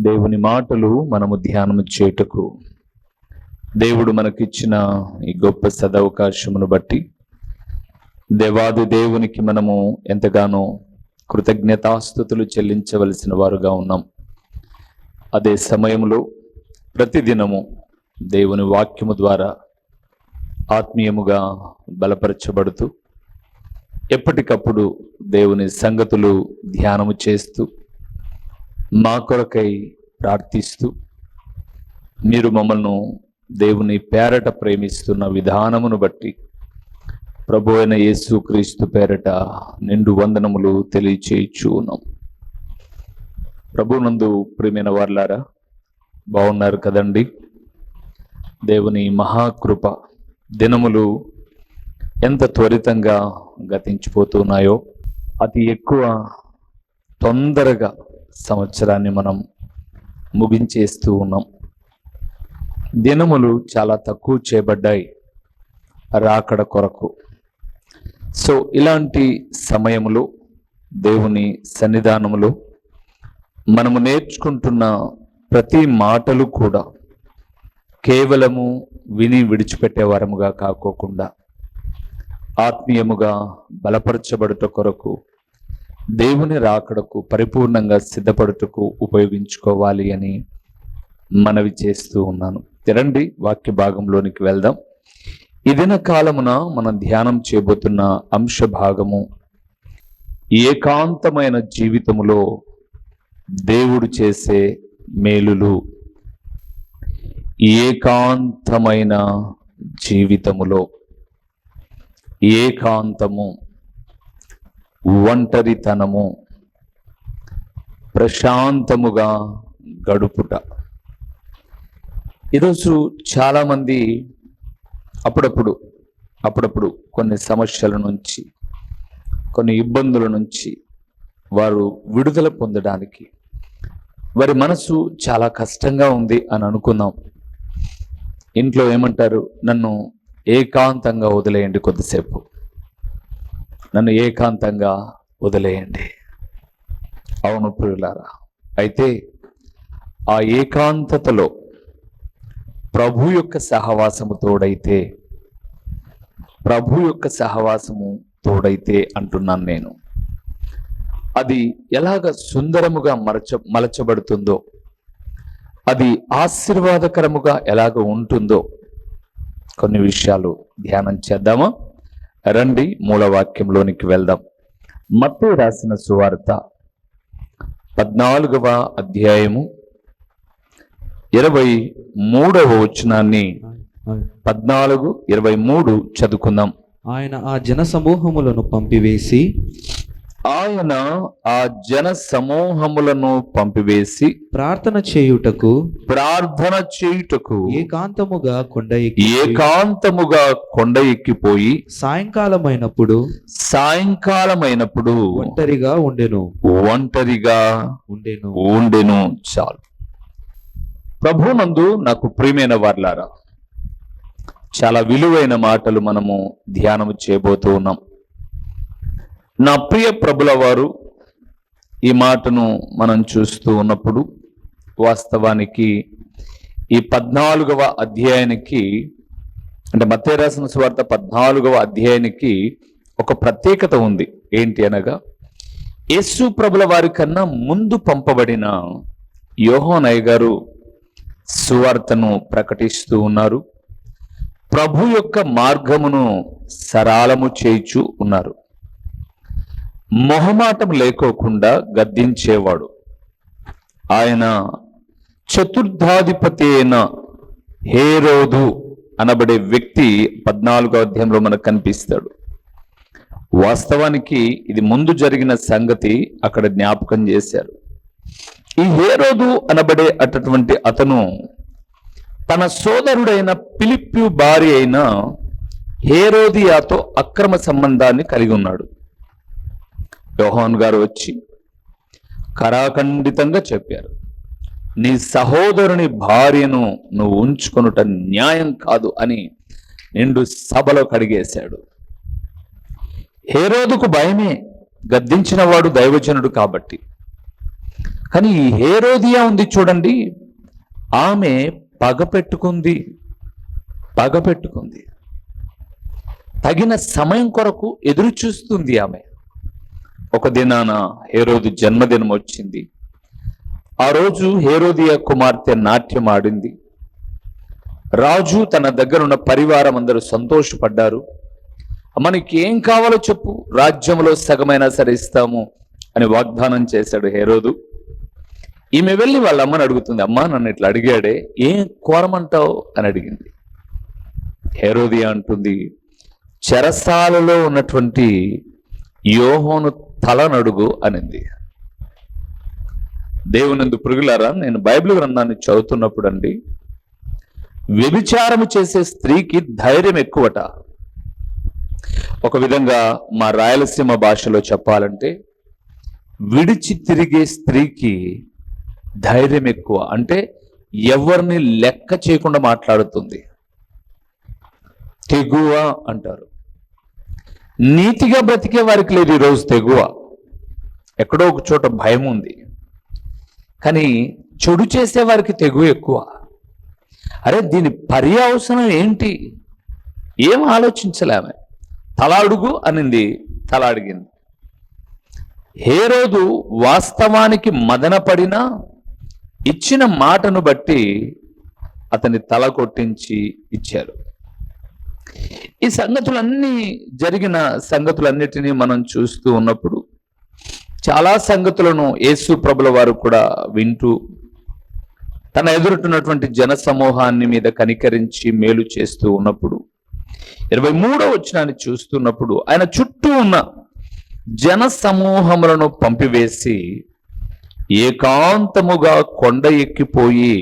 దేవుని మాటలు మనము ధ్యానము చేయుటకు. దేవుడు మనకిచ్చిన ఈ గొప్ప సదవకాశమును బట్టి దేవాది దేవునికి మనము ఎంతగానో కృతజ్ఞతాస్థుతులు చెల్లించవలసిన వారుగా ఉన్నాం. అదే సమయంలో ప్రతిదినము దేవుని వాక్యము ద్వారా ఆత్మీయముగా బలపరచబడుతూ ఎప్పటికప్పుడు దేవుని సంగతులు ధ్యానము చేస్తూ మా కొరకై ప్రార్థిస్తూ మీరు మమ్మల్ని దేవుని పేరట ప్రేమిస్తున్న విధానమును బట్టి ప్రభు అయిన యేసు క్రీస్తు పేరట నిండు వందనములు తెలియచేయచ్చు ఉన్నాం ప్రభునందు ప్రేమైన వార్లారా బాగున్నారు కదండి? దేవుని మహాకృప దినములు ఎంత త్వరితంగా గతించిపోతున్నాయో అతి ఎక్కువ తొందరగా సంవత్సరాన్ని మనం ముగించేస్తూ ఉన్నాం. దినములు చాలా తక్కువ చేయబడ్డాయి రాకడ కొరకు. సో ఇలాంటి సమయములో దేవుని సన్నిధానములు మనము నేర్చుకుంటున్న ప్రతి మాటలు కూడా కేవలము విని విడిచిపెట్టేవారముగా కాకోకుండా ఆత్మీయముగా బలపరచబడుట కొరకు దేవుని రాకడకు పరిపూర్ణంగా సిద్ధపడుటకు ఉపయోగించుకోవాలి అని మనవి చేస్తూ ఉన్నాను. తిరండి వాక్య భాగంలోనికి వెళ్దాం. ఇదిన కాలమున మనం ధ్యానం చేయబోతున్న అంశ భాగము ఏకాంతమైన జీవితములో దేవుడు చేసే మేలులు. ఏకాంతమైన జీవితములో ఏకాంతము ఒంటరితనము ప్రశాంతముగా గడుపుట. ఈరోజు చాలామంది అప్పుడప్పుడు అప్పుడప్పుడు కొన్ని సమస్యల నుంచి కొన్ని ఇబ్బందుల నుంచి వారు విడుదల పొందడానికి వారి మనసు చాలా కష్టంగా ఉంది అని అనుకుందాం. ఇంట్లో ఏమంటారు? నన్ను ఏకాంతంగా వదిలేయండి కొద్దిసేపు. నన్ను ఏకాంతంగా వదిలేయండి. అవును ప్రియులారా అయితే ఆ ఏకాంతతలో ప్రభు యొక్క సహవాసము తోడైతే ప్రభు యొక్క సహవాసము తోడైతే అంటున్నాను నేను. అది ఎలాగ సుందరముగా మరచ మలచబడుతుందో అది ఆశీర్వాదకరముగా ఎలాగ ఉంటుందో కొన్ని విషయాలు ధ్యానం చేద్దామా? రండి మూలవాక్యంలోనికి వెళ్దాం. మత్తు రాసిన సువార్త పద్నాలుగవ అధ్యాయము ఇరవై మూడవ వచనాన్ని పద్నాలుగు ఇరవై మూడు చదువుకుందాం. ఆయన ఆ జన సమూహములను పంపివేసి ఆయన ఆ జన సమూహములను పంపివేసి ప్రార్థన చేయుటకు ప్రార్థన చేయుటకు ఏకాంతముగా కొండ ఎక్కి ఏకాంతముగా కొండ ఎక్కిపోయి సాయంకాలమైనప్పుడు సాయంకాలమైనప్పుడు ఒంటరిగా ఉండెను. ఒంటరిగా ఉండెను. ఉండెను. చాలు. ప్రభునందు నాకు ప్రియమైన వార్లారా చాలా విలువైన మాటలు మనము ధ్యానము చేయబోతూ ఉన్నాం. నా ప్రియ ప్రభుల వారు ఈ మాటను మనం చూస్తూ ఉన్నప్పుడు వాస్తవానికి ఈ పద్నాలుగవ అధ్యాయానికి అంటే మత్తే రాసిన సువార్త పద్నాలుగవ అధ్యాయానికి ఒక ప్రత్యేకత ఉంది. ఏంటి అనగా యేసు ప్రభుల వారి కన్నా ముందు పంపబడిన యోహోనయ్య గారు సువార్తను ప్రకటిస్తూ ఉన్నారు. ప్రభు యొక్క మార్గమును సరాలము చేయిచు ఉన్నారు. మొహమాటం లేకోకుండా గద్దించేవాడు. ఆయన చతుర్థాధిపతి అయిన హేరోదు అనబడే వ్యక్తి పద్నాలుగో అధ్యాయంలో మనకు కనిపిస్తాడు. వాస్తవానికి ఇది ముందు జరిగిన సంగతి అక్కడ జ్ఞాపకం చేశారు. ఈ హేరోదు అనబడే అటువంటి అతను తన సోదరుడైన పిలిప్యు భార్య అయిన హేరోదియాతో అక్రమ సంబంధాన్ని కలిగి ఉన్నాడు. యోహాన్ గారు వచ్చి కరాఖండితంగా చెప్పారు నీ సహోదరుని భార్యను నువ్వు ఉంచుకొనుట న్యాయం కాదు అని నిండు సభలో కడిగేశాడు. హేరోదుకు భయమే గద్దించిన వాడు దైవజనుడు కాబట్టి. కానీ ఈ హేరోదియా ఉంది చూడండి ఆమె పగ పెట్టుకుంది పగ పెట్టుకుంది. తగిన సమయం కొరకు ఎదురు చూస్తుంది ఆమె. ఒక దినాన హేరోదు జన్మదినం వచ్చింది. ఆ రోజు హేరోదియ కుమార్తె నాట్యం ఆడింది. రాజు తన దగ్గరున్న పరివారం అందరూ సంతోషపడ్డారు. మనకి ఏం కావాలో చెప్పు రాజ్యంలో సగమైనా సరే ఇస్తాము అని వాగ్దానం చేశాడు హేరోదు. ఈమె వెళ్ళి వాళ్ళ అమ్మని అడుగుతుంది అమ్మ నన్ను ఇట్లా అడిగాడే ఏం కోరమంటావు? అని అడిగింది. హేరోది అంటుంది చెరసాలలో ఉన్నటువంటి యోహోను తలనడుగు అనింది. దేవునందు పురుగులారా నేను బైబిల్ గ్రంథాన్ని చదువుతున్నప్పుడు అండి వ్యభిచారము చేసే స్త్రీకి ధైర్యం ఎక్కువట. ఒక విధంగా మా రాయలసీమ భాషలో చెప్పాలంటే విడిచి తిరిగే స్త్రీకి ధైర్యం ఎక్కువ. అంటే ఎవరిని లెక్క చేయకుండా మాట్లాడుతుంది. తెగువ అంటారు. నీతిగా బ్రతికే వారికి లేదు ఈరోజు తెగువ. ఎక్కడో ఒక చోట భయం ఉంది. కానీ చెడు చేసే వారికి తెగువ ఎక్కువ. అరే దీని పర్యావసరం ఏంటి? ఏం ఆలోచించలేమే తల అడుగు అనింది తల అడిగింది. హేరోదు వాస్తవానికి మదనపడినా ఇచ్చిన మాటను బట్టి అతని తల కొట్టించి ఇచ్చారు. ఈ సంగతులన్నీ జరిగిన సంగతులన్నిటినీ మనం చూస్తూ ఉన్నప్పుడు చాలా సంగతులను యేసు ప్రభుల వారు కూడా వింటూ తన ఎదురుతున్నటువంటి జన సమూహాన్ని మీద కనికరించి మేలు చేస్తూ ఉన్నప్పుడు ఇరవై మూడో వచ్చినాన్ని చూస్తున్నప్పుడు ఆయన చుట్టూ ఉన్న జన సమూహములను పంపివేసి ఏకాంతముగా కొండ ఎక్కిపోయి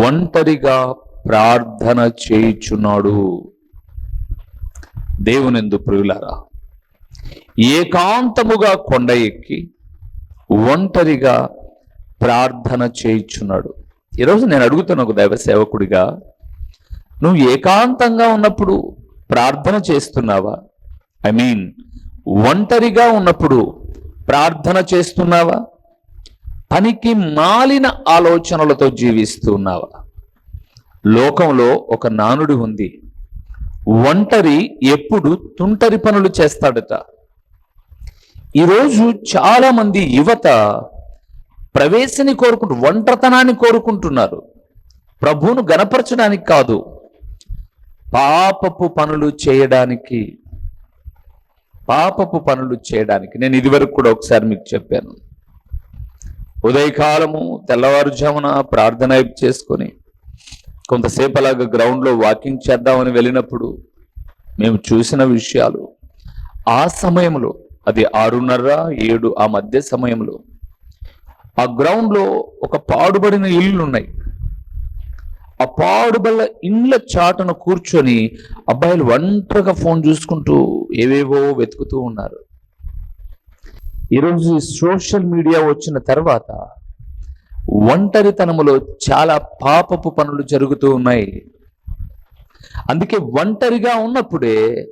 ఒంటరిగా ప్రార్థన చేయుచున్నాడు. దేవునిందు ప్రియులారా ఏకాంతముగా కొండ ఎక్కి ఒంటరిగా ప్రార్థన చేయుచున్నాడు. ఈరోజు నేను అడుగుతున్న ఒక దైవ సేవకుడిగా నువ్వు ఏకాంతంగా ఉన్నప్పుడు ప్రార్థన చేస్తున్నావా? ఐ మీన్ ఒంటరిగా ఉన్నప్పుడు ప్రార్థన చేస్తున్నావా? పనికి మాలిన ఆలోచనలతో జీవిస్తున్నావా లోకంలో ఒక నానుడి ఉంది. ఒంటరి ఎప్పుడు తుంటరి పనులు చేస్తాడట. ఈరోజు చాలా మంది యువత ప్రవేశని కోరుకుంటూ ఒంటరితనాన్ని కోరుకుంటున్నారు. ప్రభువును గనపరచడానికి కాదు పాపపు పనులు చేయడానికి పాపపు పనులు చేయడానికి. నేను ఇదివరకు కూడా ఒకసారి మీకు చెప్పాను. ఉదయకాలము తెల్లవారుజామున ప్రార్థన చేసుకొని కొంతసేపు అలాగ గ్రౌండ్లో వాకింగ్ చేద్దామని వెళ్ళినప్పుడు మేము చూసిన విషయాలు ఆ సమయంలో అది ఆరున్నర ఏడు ఆ మధ్య సమయంలో ఆ గ్రౌండ్లో ఒక పాడుబడిన ఇళ్ళు ఉన్నాయి ఆ పాడుబల్ల ఇండ్ల చాటను కూర్చొని అబ్బాయిలు ఒంటరిగా ఫోన్ చూసుకుంటూ ఏవేవో వెతుకుతూ ఉన్నారు. ఈరోజు సోషల్ మీడియా వచ్చిన తర్వాత ఒంటరితనములో చాలా పాపపు పనులు జరుగుతూ ఉన్నాయి. అందుకే ఒంటరిగా ఉన్నప్పుడే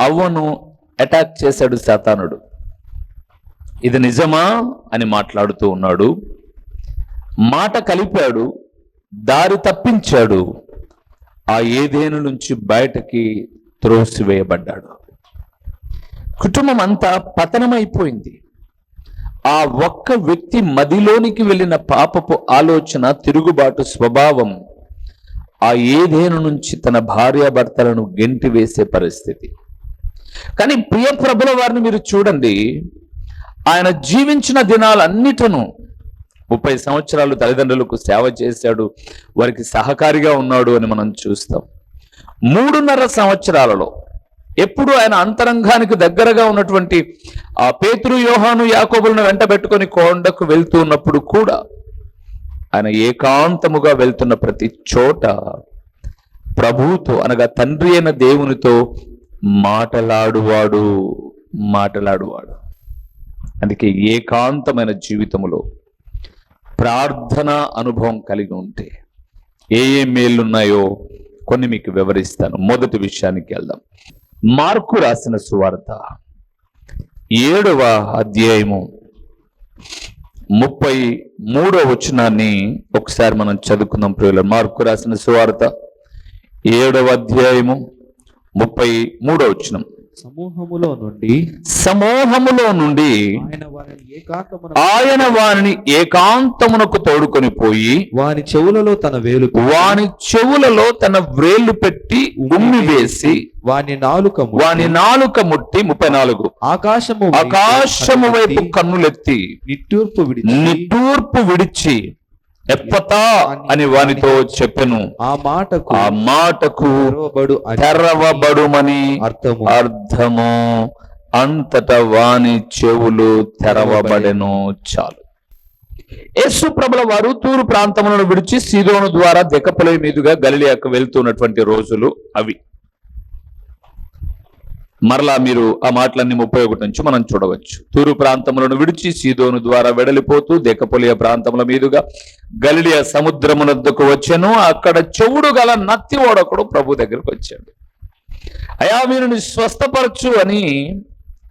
అవ్వను అటాక్ చేశాడు శాతానుడు ఇది నిజమా అని మాట్లాడుతూ ఉన్నాడు. మాట కలిపాడు దారి తప్పించాడు. ఆ ఏదేను నుంచి బయటకి త్రోసివేయబడ్డాడు. కుటుంబం అంతా పతనమైపోయింది. ఆ ఒక్క వ్యక్తి మదిలోనికి వెళ్ళిన పాపపు ఆలోచన తిరుగుబాటు స్వభావం ఆ ఏదేను నుంచి తన భార్యాభర్తలను గెంటి వేసే పరిస్థితి. కానీ ప్రియ ప్రభుల వారిని మీరు చూడండి. ఆయన జీవించిన దినాలన్నిటను ముప్పై సంవత్సరాలు తల్లిదండ్రులకు సేవ చేశాడు. వారికి సహకారిగా ఉన్నాడు అని మనం చూస్తాం. మూడున్నర సంవత్సరాలలో ఎప్పుడు ఆయన అంతరంగానికి దగ్గరగా ఉన్నటువంటి ఆ పేతురు యోహాను యాకోబులను వెంట పెట్టుకొని కొండకు వెళ్తూ ఉన్నప్పుడు కూడా ఆయన ఏకాంతముగా వెళ్తున్న ప్రతి చోట ప్రభువుతో అనగా తండ్రి అయిన దేవునితో మాటలాడువాడు మాటలాడువాడు. అందుకే ఏకాంతమైన జీవితములో ప్రార్థన అనుభవం కలిగి ఉంటే ఏ ఏ మేలున్నాయో కొన్ని మీకు వివరిస్తాను. మొదటి విషయానికి వెళ్దాం. మార్కు రాసిన సువార్త. ఏడవ అధ్యాయము. ముప్పై మూడో వచనాన్ని ఒకసారి మనం చదువుకుందాం ప్రియుల మార్కు రాసిన సువార్త ఏడవ అధ్యాయము ముప్పై మూడో వచనం. సమూహములో నుండి సమూహములో నుండి ఆయన వారిని ఏకాంతమునకు తోడుకొని పోయి వాని చెవులలో తన వేలు వాని చెవులలో తన వ్రేళ్ళు పెట్టి ఉమ్మి వేసి వాని నాలుక వాని నాలుక ముట్టి ముప్పై నాలుగు ఆకాశము ఆకాశము వైపు కన్నులెత్తి, కన్నులెత్తి నిట్టూర్పు విడిచి నిట్టూర్పు విడిచి ఎప్పతా అని వానితో చెప్పెను. ఆ మాటకు ఆ మాటకు తెరవబడుమని అర్థము. అర్థము. అంతట వాని చెవులు తెరవబడెను చాలు. యేసు ప్రభుల వారు తూరు ప్రాంతములను విడిచి సీదోను ద్వారా దెక్కపలై మీదుగా గలిలియాకు వెళ్తున్నటువంటి రోజులు అవి. మరలా మీరు ఆ మాటలన్నీ ముప్పై ఒకటి నుంచి మనం చూడవచ్చు. తూరు ప్రాంతములను విడిచి సీదోను ద్వారా వెడలిపోతూ దెక్కపొలియ ప్రాంతముల మీదుగా గలిలియ సముద్రమునద్దకు వచ్చాను. అక్కడ చెవుడు గల నత్తి ఓడకుడు ప్రభు దగ్గరకు వచ్చాడు. అయా మీరు స్వస్థపరచు అని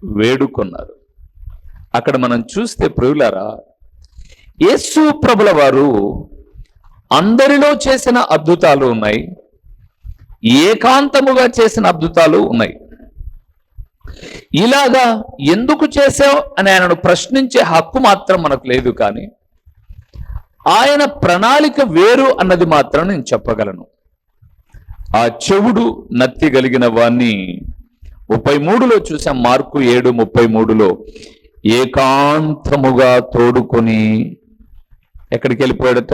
వేడుకున్నారు. అక్కడ మనం చూస్తే ప్రియులారా యేసు ప్రభుల వారు అందరిలో చేసిన అద్భుతాలు ఉన్నాయి. ఏకాంతముగా చేసిన అద్భుతాలు ఉన్నాయి. ఇలాగా ఎందుకు చేసావు అని ఆయనను ప్రశ్నించే హక్కు మాత్రం మనకు లేదు కానీ ఆయన ప్రణాళిక వేరు అన్నది మాత్రం నేను చెప్పగలను. ఆ చెవుడు నత్తి కలిగిన వాణ్ణి ముప్పై మూడులో చూసాం మార్కు ఏడు ముప్పై మూడులో ఏకాంతముగా తోడుకొని ఎక్కడికి వెళ్ళిపోయాడట?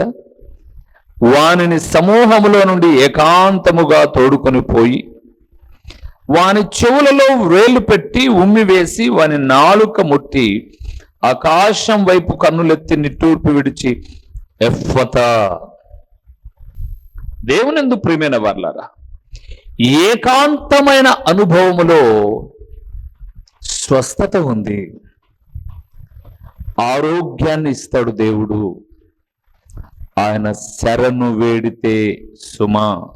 వానిని సమూహములో నుండి ఏకాంతముగా తోడుకొని పోయి వాని చెవులలో వేలు పెట్టి ఉమ్మి వేసి వాని నాలుక ముట్టి ఆకాశం వైపు కన్నులెత్తి నిట్టూర్పు విడిచి ఎఫ్వత! దేవునందు ప్రియమైన వర్లారా ఏకాంతమైన అనుభవములో స్వస్థత ఉంది. ఆరోగ్యాన్ని ఇస్తాడు దేవుడు. ఆయన శరణు వేడితే సుమా.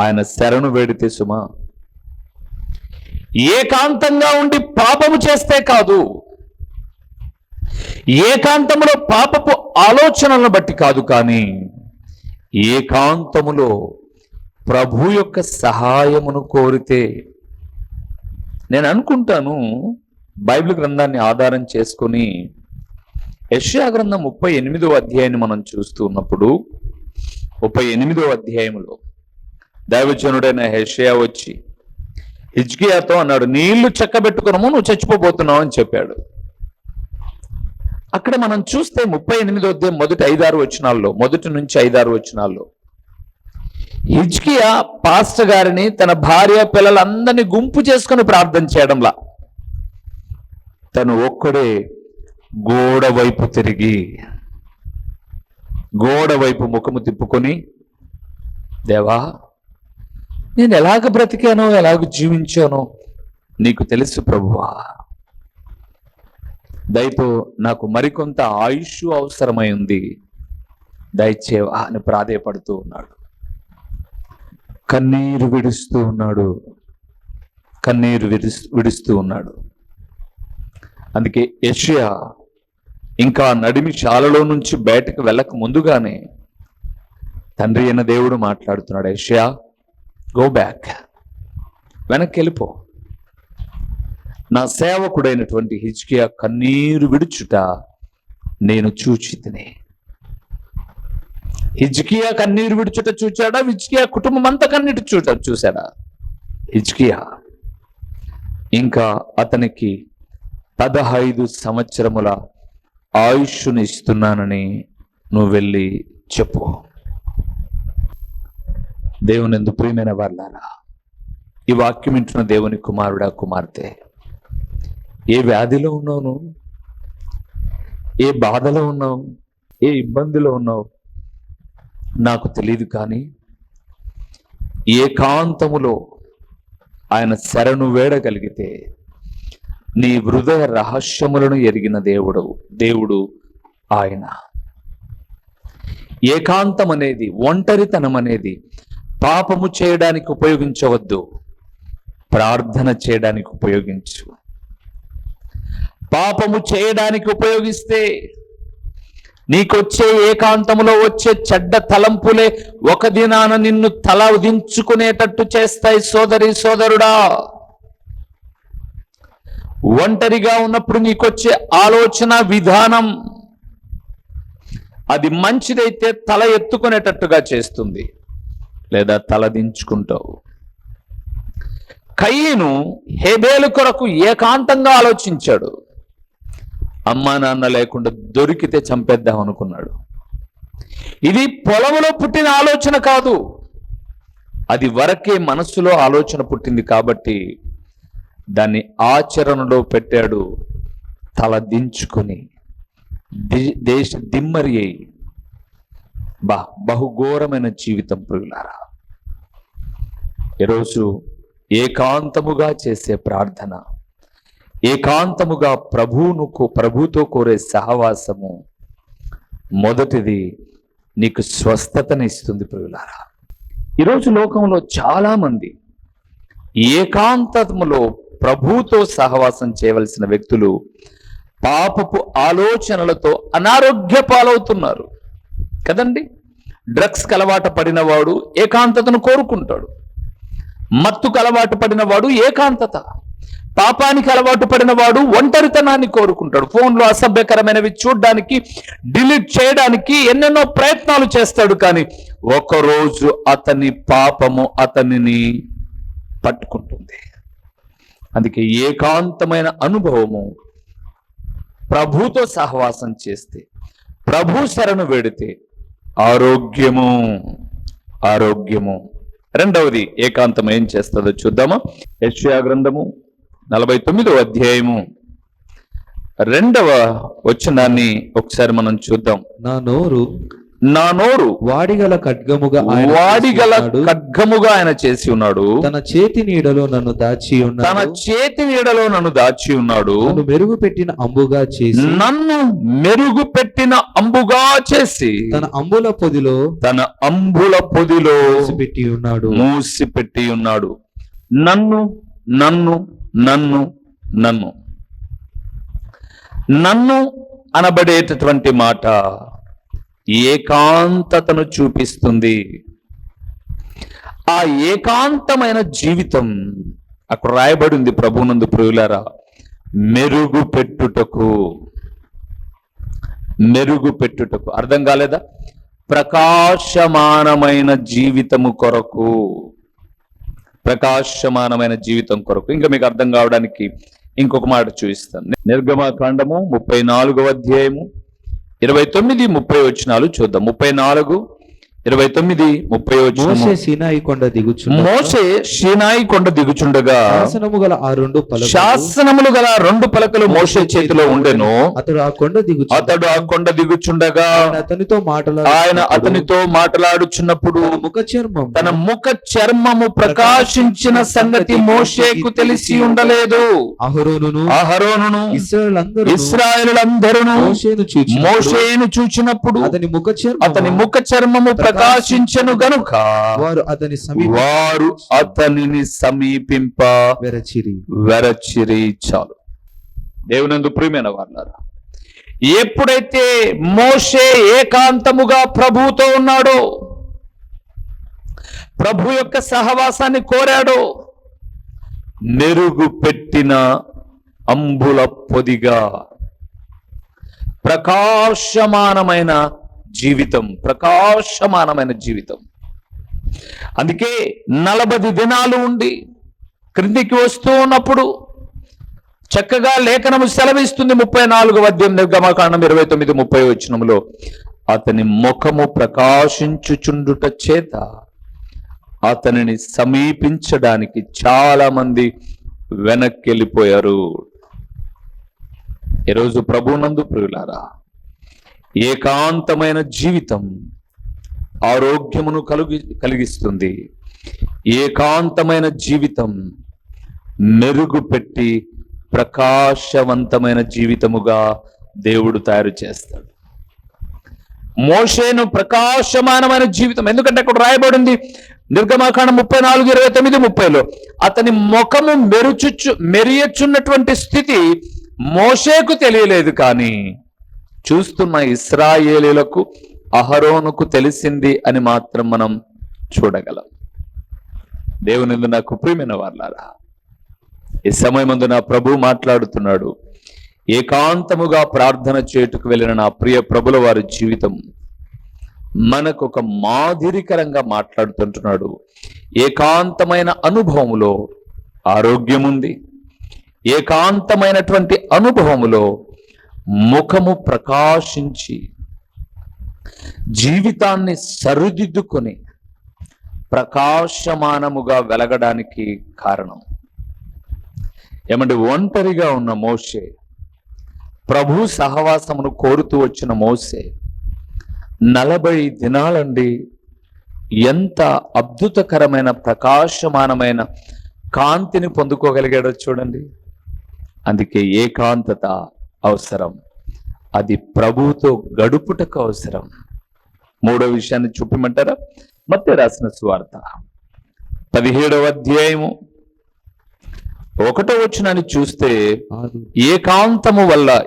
ఆయన శరణు వేడితే సుమా. ఏకాంతంగా ఉండి పాపము చేస్తే కాదు. ఏకాంతములో పాపపు ఆలోచనలను బట్టి కాదు కానీ ఏకాంతములో ప్రభు యొక్క సహాయమును కోరితే నేను అనుకుంటాను బైబిల్ గ్రంథాన్ని ఆధారం చేసుకొని యష్యా గ్రంథం ముప్పై ఎనిమిదో అధ్యాయాన్ని మనం చూస్తూ ఉన్నప్పుడు ముప్పై ఎనిమిదో అధ్యాయములో దైవజనుడైన హెషయా వచ్చి హిజ్కియాతో అన్నాడు నీళ్ళు చెక్కబెట్టుకున్నాము నువ్వు చచ్చిపోబోతున్నావు అని చెప్పాడు. అక్కడ మనం చూస్తే ముప్పై ఎనిమిదో అధ్యాయం మొదటి ఐదారు వచనాల్లో మొదటి నుంచి ఐదారు వచనాల్లో. హిజ్కియా పాస్ట్ గారిని తన భార్య పిల్లలందరినీ గుంపు చేసుకుని ప్రార్థన చేయడంలా. తను ఒక్కడే గోడ వైపు తిరిగి గోడ వైపు ముఖము తిప్పుకొని దేవా నేను ఎలాగ బ్రతికానో ఎలాగ జీవించానో నీకు తెలుసు ప్రభువా. దయతో నాకు మరికొంత ఆయుష్ అవసరమై ఉంది. దయచేవా అని ప్రాధేయపడుతూ ఉన్నాడు. కన్నీరు విడుస్తూ ఉన్నాడు. కన్నీరు విడుస్తూ విడుస్తూ ఉన్నాడు. అందుకే యెషయా ఇంకా నడిమి శాలలో నుంచి బయటకు వెళ్ళక ముందుగానే తండ్రి అయిన దేవుడు మాట్లాడుతున్నాడు. యెషయా గో బ్యాక్ వెనక్కి వెళ్ళిపో నా సేవకుడైనటువంటి హిజ్కియా కన్నీరు విడుచుట నేను చూచి తినే హిజ్కియా కన్నీరు విడుచుట చూచాడా? హిజ్కియా కుటుంబం అంతా కన్నీటి చూట చూశాడా? హిజ్కియా. ఇంకా అతనికి పదహైదు సంవత్సరముల ఆయుష్ను ఇస్తున్నానని నువ్వు వెళ్ళి చెప్పు. దేవుని ఎందు ప్రియమైన వాళ్ళారా ఈ వాక్యం వింటున్న దేవుని కుమారుడా కుమార్తె ఏ వ్యాధిలో ఉన్నావు ఏ బాధలో ఉన్నావు? ఏ ఇబ్బందిలో ఉన్నావు? నాకు తెలియదు కానీ ఏకాంతములో ఆయన శరణు వేడగలిగితే నీ హృదయ రహస్యములను ఎరిగిన దేవుడు దేవుడు ఆయన. ఏకాంతం అనేది ఒంటరితనం అనేది పాపము చేయడానికి ఉపయోగించవద్దు. ప్రార్థన చేయడానికి ఉపయోగించు. పాపము చేయడానికి ఉపయోగిస్తే నీకొచ్చే ఏకాంతములో వచ్చే చెడ్డ తలంపులే ఒక దినాన నిన్ను తల ఉదించుకునేటట్టు చేస్తాయి సోదరి సోదరుడా. ఒంటరిగా ఉన్నప్పుడు నీకొచ్చే ఆలోచన విధానం అది మంచిదైతే తల ఎత్తుకునేటట్టుగా చేస్తుంది. లేదా తల దించుకుంటావు కయ్యను హేబేలు కొరకు ఏకాంతంగా ఆలోచించాడు. అమ్మా నాన్న లేకుండా దొరికితే చంపేద్దాం అనుకున్నాడు. ఇది పొలంలో పుట్టిన ఆలోచన కాదు. అది వరకే మనస్సులో ఆలోచన పుట్టింది కాబట్టి దాన్ని ఆచరణలో పెట్టాడు. తల దించుకొని దేశ దిమ్మరి అయి బా బహుఘోరమైన జీవితం ప్రియులారా. ఈరోజు ఏకాంతముగా చేసే ప్రార్థన ఏకాంతముగా ప్రభువును కో- ప్రభుతో కోరే సహవాసము మొదటిది నీకు స్వస్థతని ఇస్తుంది ప్రియులారా. ఈరోజు లోకంలో చాలా మంది ఏకాంతములో ప్రభుతో సహవాసం చేయవలసిన వ్యక్తులు పాపపు ఆలోచనలతో అనారోగ్య పాలవుతున్నారు. కదండి? డ్రగ్స్ అలవాట పడినవాడు ఏకాంతతను కోరుకుంటాడు. మత్తుకు అలవాటు పడిన వాడు ఏకాంతత. పాపానికి అలవాటు పడిన వాడు ఒంటరితనాన్ని కోరుకుంటాడు. ఫోన్లో అసభ్యకరమైనవి చూడడానికి డిలీట్ చేయడానికి ఎన్నెన్నో ప్రయత్నాలు చేస్తాడు కానీ ఒకరోజు అతని పాపము అతనిని పట్టుకుంటుంది. అందుకే ఏకాంతమైన అనుభవము ప్రభుతో సహవాసం చేస్తే ప్రభు శరణు వేడితే ఆరోగ్యము ఆరోగ్యము. రెండవది ఏకాంతం ఏం చేస్తుందో చూద్దామా. యశ్యా గ్రంథము నలభై తొమ్మిదో అధ్యాయము. రెండవ వచనాన్ని ఒకసారి మనం చూద్దాం. నా నోరు నా నోరు వాడిగల ఖడ్గముగా ఆయన వాడిగల. ఖడ్గముగా ఆయన చేసి ఉన్నాడు. తన చేతి నీడలో నన్ను దాచి తన ఉన్నాడు చేతి నీడలో నన్ను దాచి ఉన్నాడు. నన్ను మెరుగు పెట్టిన అంబుగా చేసి నన్ను మెరుగు పెట్టిన అంబుగా చేసి తన అంబుల పొదిలో తన అంబుల పొదిలో పెట్టి ఉన్నాడు. మూసి పెట్టి ఉన్నాడు. నన్ను నన్ను నన్ను నన్ను. నన్ను అనబడేటటువంటి మాట ఏకాంతతను చూపిస్తుంది. ఆ ఏకాంతమైన జీవితం అక్కడ రాయబడి ఉంది ప్రభునందు ప్రియులారా. మెరుగు పెట్టుటకు మెరుగు పెట్టుటకు అర్థం కాలేదా? ప్రకాశమానమైన జీవితము కొరకు. ప్రకాశమానమైన జీవితం కొరకు. ఇంకా మీకు అర్థం కావడానికి ఇంకొక మాట చూపిస్తాను. నిర్గమకాండము ముప్పై నాలుగవ అధ్యాయము. ఇరవై తొమ్మిది ముప్పై వచ్చినాలు చూద్దాం. ముప్పై నాలుగు ఇరవై తొమ్మిది ముప్పై మోసే సీనాయి కొండ దిగుచుండ మోసే షీనాయి కొండ దిగుచుండగా శాసనము గల ఆ రెండు పలకలు శాసనములు గల రెండు పలకలు మోసే చేతిలో ఉండెను. అతడు ఆ కొండ దిగుచు అతడు ఆ కొండ దిగుచుండగా అతనితో మాటలాడు ఆయన అతనితో మాట్లాడుచున్నప్పుడు ముఖ చర్మం తన ముఖ చర్మము ప్రకాశించిన సంగతి మోషేకు తెలిసి ఉండలేదు. అహరోనును అహరోనును ఇస్రాయల్ అందరూ ఇస్రాయేలులందరూ మోషేను చూచి మోషేను చూచినప్పుడు అతని ముఖ చర్మం అతని ముఖ చర్మము ప్రకాశించను గనుక వారు అతని సమీప వారు అతనిని సమీపింప వెరచిరి. వెరచిరి చాలు. దేవునందు ప్రియమైన వాళ్ళారా ఎప్పుడైతే మోషే ఏకాంతముగా ప్రభువుతో ఉన్నాడో ప్రభు యొక్క సహవాసాన్ని కోరాడో మెరుగు పెట్టిన అంబుల పొదిగా ప్రకాశమానమైన జీవితం ప్రకాశమానమైన జీవితం. అందుకే నలభై దినాలు ఉండి క్రిందికి వస్తూ ఉన్నప్పుడు చక్కగా లేఖనము సెలవిస్తుంది ముప్పై నాలుగు వద్యం గమకాండం ఇరవై తొమ్మిది ముప్పై వచనములో. అతని ముఖము ప్రకాశించుచుండుట చేత అతనిని సమీపించడానికి చాలా మంది వెనక్కి వెళ్ళిపోయారు ఈరోజు ప్రభునందు ప్రియులారా ఏకాంతమైన జీవితం ఆరోగ్యమును కలుగి కలిగిస్తుంది. ఏకాంతమైన జీవితం మెరుగుపెట్టి ప్రకాశవంతమైన జీవితముగా దేవుడు తయారు చేస్తాడు. మోషేను ప్రకాశమానమైన జీవితం ఎందుకంటే అక్కడ రాయబడింది? నిర్గమాకాండ ముప్పై నాలుగు ఇరవై తొమ్మిది ముప్పైలో అతని ముఖము మెరుచుచు మెరియచున్నటువంటి స్థితి మోషేకు తెలియలేదు కానీ చూస్తున్న ఇస్రాయేలీలకు అహరోనుకు తెలిసింది అని మాత్రం మనం చూడగలం. దేవుని నాకు ప్రియమైన వాళ్ళారా ఈ సమయమందు నా ప్రభు మాట్లాడుతున్నాడు. ఏకాంతముగా ప్రార్థన చేయుటకు వెళ్ళిన నా ప్రియ ప్రభుల వారి జీవితం మనకు ఒక మాదిరికరంగా మాట్లాడుతుంటున్నాడు. ఏకాంతమైన అనుభవములో ఆరోగ్యం ఉంది ఏకాంతమైనటువంటి అనుభవములో ముఖము ప్రకాశించి జీవితాన్ని సరిదిద్దుకొని ప్రకాశమానముగా వెలగడానికి కారణం. ఏమంటే ఒంటరిగా ఉన్న మోసే ప్రభు సహవాసమును కోరుతూ వచ్చిన మోసే నలభై దినాలండి ఎంత అద్భుతకరమైన ప్రకాశమానమైన కాంతిని పొందుకోగలిగాడో చూడండి. అందుకే ఏకాంతత అవసరం. అది ప్రభువుతో గడుపుటకు అవసరం. మూడో విషయాన్ని చూపిమంటారా? మధ్య రాసిన సువార్త. పదిహేడవ అధ్యాయము. ఒకటో వచ్చినాన్ని చూస్తే ఏకాంతము వల్ల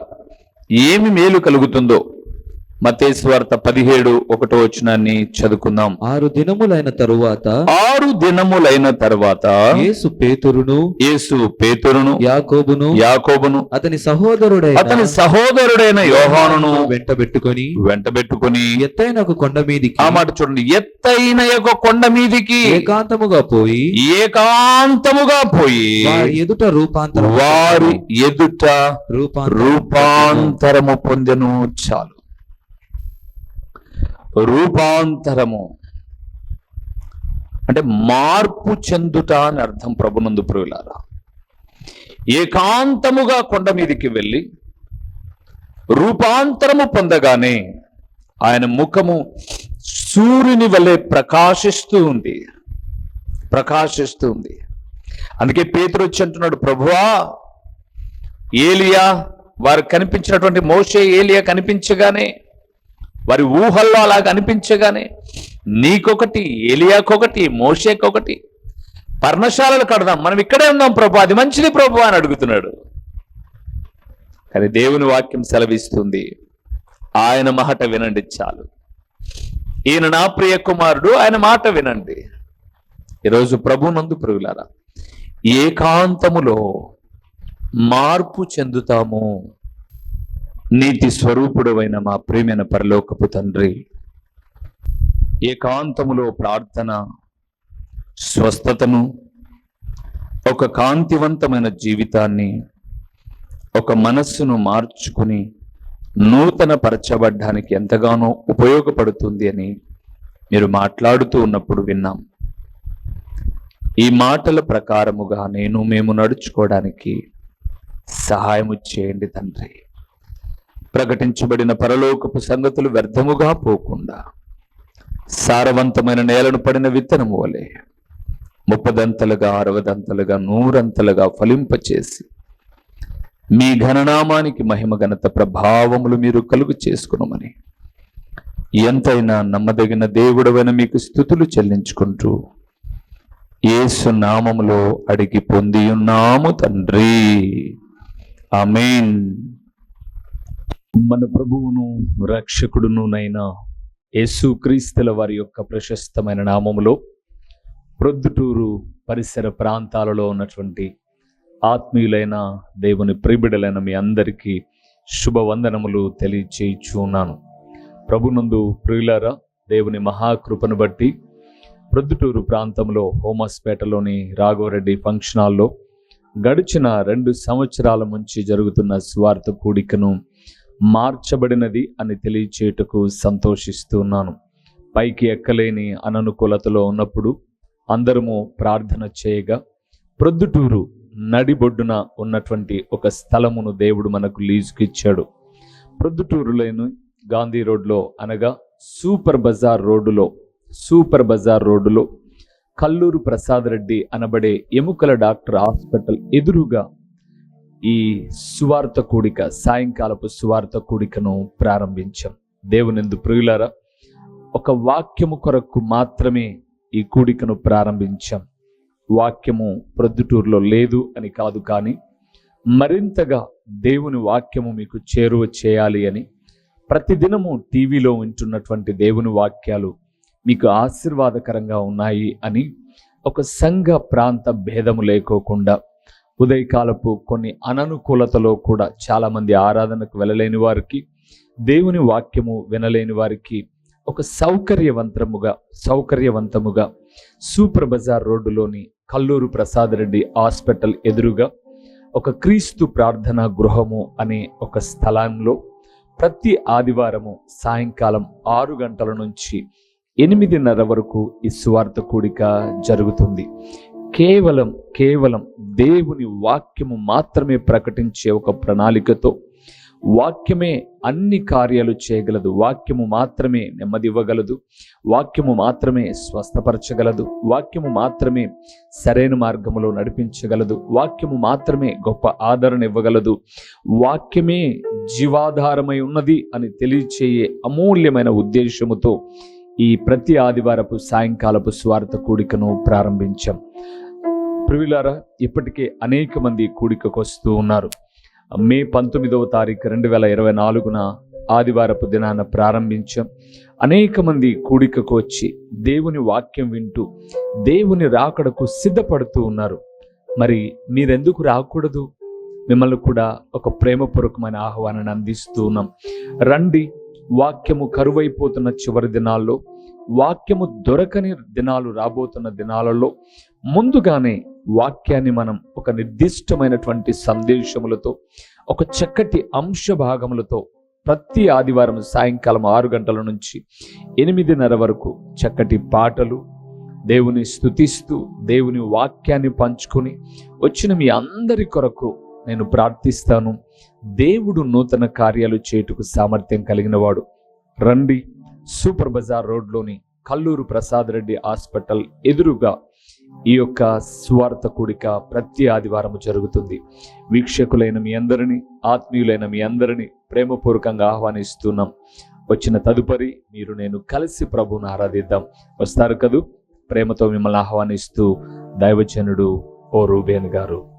ఏమి మేలు కలుగుతుందో మతేశ్వార్త పదిహేడు ఒకటో వచనాన్ని చదువుకుందాం. ఆరు దినములైన తరువాత ఆరు దినములైన తర్వాత యేసు పేతురును యేసు పేతురును యాకోబును యాకోబును అతని సహోదరుడైన అతని సహోదరుడైన యోహానును వెంటబెట్టుకొని వెంటబెట్టుకుని ఎత్తైన ఒక కొండ మీదికి ఆ మాట చూడండి. ఎత్తైన యొక్క కొండ మీదికి ఏకాంతముగా పోయి ఏకాంతముగా పోయి ఎదుట రూపాంతరం వారి ఎదుట రూపాంతరం రూపాంతరము పొందెను. చాలు. రూపాంతరము. అంటే మార్పు చెందుట అని అర్థం ప్రభునందు ప్రియులారా. ఏకాంతముగా కొండ మీదికి వెళ్ళి రూపాంతరము పొందగానే ఆయన ముఖము సూర్యుని వలె ప్రకాశిస్తూ ఉంది. ప్రకాశిస్తూ ఉంది. అందుకే పేతురు వచ్చి అంటున్నాడు ప్రభువా ఏలియా వారు కనిపించినటువంటి మోషే ఏలియా కనిపించగానే వారి ఊహల్లో అలా కనిపించగానే నీకొకటి ఏలియాకొకటి మోషేకొకటి పర్ణశాలలు కడదాం మనం ఇక్కడే ఉందాం ప్రభు అది మంచిది ప్రభు అని అడుగుతున్నాడు. కానీ దేవుని వాక్యం సెలవిస్తుంది ఆయన మాట వినండి చాలు. ఈయన నా ప్రియ కుమారుడు ఆయన మాట వినండి. ఈరోజు ప్రభు నందు ప్రియులారా ఏకాంతములో మార్పు చెందుతాము. నీతి స్వరూపుడమైన మా ప్రేమైన పరలోకపు తండ్రి ఏకాంతములో ప్రార్థన స్వస్థతను ఒక కాంతివంతమైన జీవితాన్ని ఒక మనస్సును మార్చుకుని నూతన పరచబడ్డానికి ఎంతగానో ఉపయోగపడుతుంది అని మీరు మాట్లాడుతూ ఉన్నప్పుడు విన్నాం. ఈ మాటల ప్రకారముగా నేను మేము నడుచుకోవడానికి సహాయము చేయండి తండ్రి. ప్రకటించబడిన పరలోకపు సంగతులు వ్యర్థముగా పోకుండా సారవంతమైన నేలను పడిన విత్తనము వలె ముప్పదంతలుగా అరవదంతలుగా నూరంతలుగా ఫలింపచేసి మీ ఘననామానికి మహిమ ఘనత ప్రభావములు మీరు కలుగు చేసుకునమని ఎంతైనా నమ్మదగిన దేవుడవైన మీకు స్థుతులు చెల్లించుకుంటూ ఏసు నామములో అడిగి పొంది ఉన్నాము తండ్రి. అమీన్ మన ప్రభువును రక్షకుడును నైనా యేసు క్రీస్తుల వారి యొక్క ప్రశస్తమైన నామములో ప్రొద్దుటూరు పరిసర ప్రాంతాలలో ఉన్నటువంటి ఆత్మీయులైన దేవుని ప్రిబిడలైన మీ అందరికీ శుభవందనములు తెలియచేయచ్చు ఉన్నాను ప్రభునందు ప్రియులారా దేవుని మహాకృపను బట్టి ప్రొద్దుటూరు ప్రాంతంలో హోమస్పేటలోని రాఘవరెడ్డి ఫంక్షన్ హాల్లో గడిచిన రెండు సంవత్సరాల నుంచి జరుగుతున్న స్వార్థ కూడికను మార్చబడినది అని తెలియచేయుటకు సంతోషిస్తున్నాను. పైకి ఎక్కలేని అననుకూలతలో ఉన్నప్పుడు అందరము ప్రార్థన చేయగా ప్రొద్దుటూరు నడిబొడ్డున ఉన్నటువంటి ఒక స్థలమును దేవుడు మనకు లీజుకి ఇచ్చాడు ప్రొద్దుటూరులోని గాంధీ రోడ్లో అనగా సూపర్ బజార్ రోడ్డులో సూపర్ బజార్ రోడ్డులో కల్లూరు ప్రసాద్ రెడ్డి అనబడే ఎముకల డాక్టర్ హాస్పిటల్ ఎదురుగా ఈ సువార్త కూడిక సాయంకాలపు సువార్త కూడికను ప్రారంభించాం. దేవునిందు ప్రియులారా ఒక వాక్యము కొరకు మాత్రమే ఈ కూడికను ప్రారంభించాం. వాక్యము ప్రొద్దుటూరులో లేదు అని కాదు కానీ మరింతగా దేవుని వాక్యము మీకు చేరువ చేయాలి అని ప్రతిదినము టీవీలో ఉంటున్నటువంటి దేవుని వాక్యాలు మీకు ఆశీర్వాదకరంగా ఉన్నాయి అని ఒక సంఘ ప్రాంత భేదము లేకోకుండా ఉదయకాలపు కొన్ని అననుకూలతలో కూడా చాలామంది ఆరాధనకు వెళ్ళలేని వారికి దేవుని వాక్యము వినలేని వారికి ఒక సౌకర్యవంతముగా సౌకర్యవంతముగా సూపర్ బజార్ రోడ్డులోని కల్లూరు ప్రసాద్ రెడ్డి హాస్పిటల్ ఎదురుగా ఒక క్రీస్తు ప్రార్థనా గృహము అనే ఒక స్థలంలో ప్రతి ఆదివారము సాయంకాలం ఆరు గంటల నుంచి ఎనిమిదిన్నర వరకు ఈ స్వార్థ కూడిక జరుగుతుంది. కేవలం కేవలం దేవుని వాక్యము మాత్రమే ప్రకటించే ఒక ప్రణాళికతో వాక్యమే అన్ని కార్యాలు చేయగలదు. వాక్యము మాత్రమే నెమ్మది ఇవ్వగలదు వాక్యము మాత్రమే స్వస్థపరచగలదు. వాక్యము మాత్రమే సరైన మార్గములో నడిపించగలదు. వాక్యము మాత్రమే గొప్ప ఆదరణ ఇవ్వగలదు. వాక్యమే జీవాధారమై ఉన్నది అని తెలియచేయే అమూల్యమైన ఉద్దేశముతో ఈ ప్రతి ఆదివారపు సాయంకాలపు స్వార్థ కూడికను ప్రారంభించాం. ప్రియులారా ఇప్పటికే అనేక మంది కూడికకు వస్తూ ఉన్నారు. మే పంతొమ్మిదవ తారీఖు రెండు వేల ఇరవై నాలుగున ఆదివారపు దినాన ప్రారంభించాం. అనేక మంది కూడికకు వచ్చి దేవుని వాక్యం వింటూ దేవుని రాకడకు సిద్ధపడుతూ ఉన్నారు. మరి మీరెందుకు రాకూడదు? మిమ్మల్ని కూడా ఒక ప్రేమపూర్వకమైన ఆహ్వానాన్ని అందిస్తూ ఉన్నాం. రండి వాక్యము కరువైపోతున్న చివరి దినాల్లో వాక్యము దొరకని దినాలు రాబోతున్న దినాలలో ముందుగానే వాక్యాన్ని మనం ఒక నిర్దిష్టమైనటువంటి సందేశములతో ఒక చక్కటి అంశ భాగములతో ప్రతి ఆదివారం సాయంకాలం ఆరు గంటల నుంచి ఎనిమిదిన్నర వరకు చక్కటి పాటలు దేవుని స్తుతిస్తూ దేవుని వాక్యాన్ని పంచుకొని వచ్చిన మీ అందరి కొరకు నేను ప్రార్థిస్తాను. దేవుడు నూతన కార్యాలు చేయుటకు సామర్థ్యం కలిగిన వాడు రండి సూపర్ బజార్ రోడ్లోని కల్లూరు ప్రసాద్ రెడ్డి హాస్పిటల్ ఎదురుగా ఈ యొక్క స్వార్థ కూడిక ప్రతి ఆదివారం జరుగుతుంది. వీక్షకులైన మీ అందరినీ ఆత్మీయులైన మీ అందరినీ ప్రేమపూర్వకంగా ఆహ్వానిస్తున్నాం. వచ్చిన తదుపరి మీరు నేను కలిసి ప్రభువును ఆరాధిద్దాం. వస్తారు కదూ? ప్రేమతో మిమ్మల్ని ఆహ్వానిస్తూ దైవజనుడు ఓ రూబేన్ గారు.